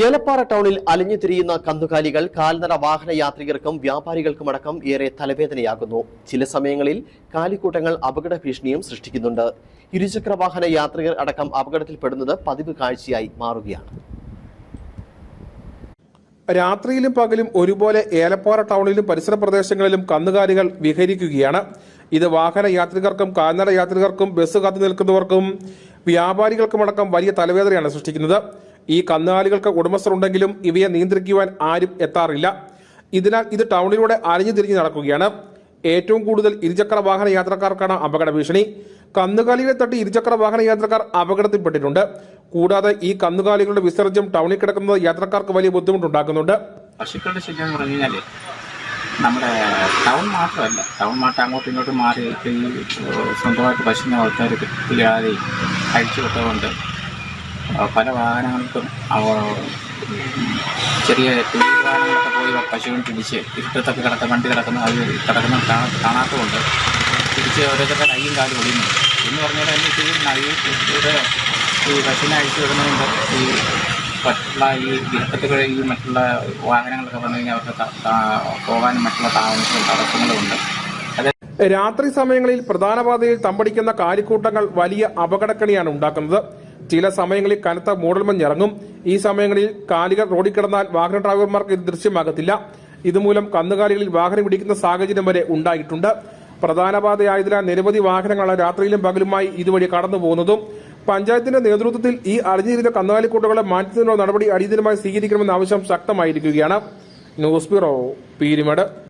ഏലപ്പാറ ടൗണിൽ അലിഞ്ഞു തിരിയുന്ന കന്നുകാലികൾ കാൽനട വാഹന യാത്രികർക്കും വ്യാപാരികൾക്കുമടക്കം ഏറെ തലവേദനയാകുന്നു. ചില സമയങ്ങളിൽ കാലിക്കൂട്ടങ്ങൾ അപകട ഭീഷണിയും സൃഷ്ടിക്കുന്നുണ്ട്. ഇരുചക്ര വാഹന യാത്രികർ അടക്കം അപകടത്തിൽപ്പെടുന്നത് പതിവ് കാഴ്ചയായി മാറുകയാണ്. രാത്രിയിലും പകലും ഒരുപോലെ ഏലപ്പാറ ടൗണിലും പരിസര പ്രദേശങ്ങളിലും കന്നുകാലികൾ വിഹരിക്കുകയാണ്. ഇത് വാഹന യാത്രികർക്കും കാൽനട യാത്രികർക്കും ബസ് കാത്തു നിൽക്കുന്നവർക്കും വ്യാപാരികൾക്കുമടക്കം വലിയ തലവേദനയാണ് സൃഷ്ടിക്കുന്നത്. ഈ കന്നുകാലികൾക്ക് ഉടമസ്ഥരുണ്ടെങ്കിലും ഇവയെ നിയന്ത്രിക്കുവാൻ ആരും എത്താറില്ല. ഇതിനാൽ ഇത് ടൗണിലൂടെ അലഞ്ഞു തിരിഞ്ഞ് നടക്കുകയാണ്. ഏറ്റവും കൂടുതൽ ഇരുചക്ര വാഹന യാത്രക്കാർക്കാണ് അപകട ഭീഷണി. കന്നുകാലികളെ തട്ടി ഇരുചക്ര വാഹന യാത്രക്കാർ അപകടത്തിൽപ്പെട്ടിട്ടുണ്ട്. കൂടാതെ ഈ കന്നുകാലികളുടെ വിസർജ്യം ടൗണിൽ കിടക്കുന്നത് യാത്രക്കാർക്ക് വലിയ ബുദ്ധിമുട്ടുണ്ടാക്കുന്നുണ്ട്. പശുക്കളുടെ ശല്യം എന്ന് പറഞ്ഞു കഴിഞ്ഞാൽ നമ്മുടെ ടൗൺ മാത്രമല്ല ടൗൺ മാത്രം അങ്ങോട്ടും ഇങ്ങോട്ടും മാറി. സ്വന്തമായിട്ട് പശുവിനെ ആൾക്കാർ കിട്ടില്ലാതെ അഴിച്ചു വിട്ടതുകൊണ്ട് പല വാഹനങ്ങൾക്കും ചെറിയ വാഹനങ്ങളൊക്കെ പോയി പശുവിനെ പിടിച്ച് ഇരുട്ടത്തൊക്കെ കിടക്കുന്ന വണ്ടി കിടക്കുന്ന അത് കിടക്കുന്ന കാണാ- കാണാത്തതുകൊണ്ട് തിരിച്ച് ഓരോരുത്തരുടെ കൈയും കാലും ഒടിയുന്നു എന്ന് പറഞ്ഞാൽ എന്റെ ഈ ഇവിടെ ഈ പശുവിനെ അഴിച്ചു വിടുന്നതുകൊണ്ട് ഈ മറ്റുള്ള ഈ ഇരുട്ടത്തുകൾ ഈ മറ്റുള്ള വാഹനങ്ങളൊക്കെ വന്നു കഴിഞ്ഞാൽ അവർക്ക് പോകാനും മറ്റുള്ള താമസങ്ങളും തടസ്സങ്ങളുമുണ്ട്. ഉണ്ട് രാത്രി സമയങ്ങളിൽ പ്രധാന പാതയിൽ തമ്പടിക്കുന്ന കാലിക്കൂട്ടങ്ങൾ വലിയ അപകടക്കണിയാണ് ഉണ്ടാക്കുന്നത്. ചില സമയങ്ങളിൽ കനത്ത മൂടൽമഞ്ഞിറങ്ങും ഈ സമയങ്ങളിൽ കാലികൾ റോഡിൽ കിടന്നാൽ വാഹന ഡ്രൈവർമാർക്ക് ഇത് ദൃശ്യമാകത്തില്ല. ഇതുമൂലം കന്നുകാലികളിൽ വാഹനം ഇടിക്കുന്ന സാഹചര്യം വരെ ഉണ്ടായിട്ടുണ്ട്. പ്രധാന പാതയായതിനാൽ നിരവധി വാഹനങ്ങളാണ് രാത്രിയിലും പകലുമായി ഇതുവഴി കടന്നു പോകുന്നതും. പഞ്ചായത്തിന്റെ നേതൃത്വത്തിൽ ഈ അറിഞ്ഞിരുന്ന കന്നുകാലിക്കൂട്ടുകളെ മാറ്റുന്നതിനുള്ള നടപടി അടിയന്തരമായി സ്വീകരിക്കണമെന്ന ആവശ്യം ശക്തമായിരിക്കുകയാണ്. News bureau Peermade.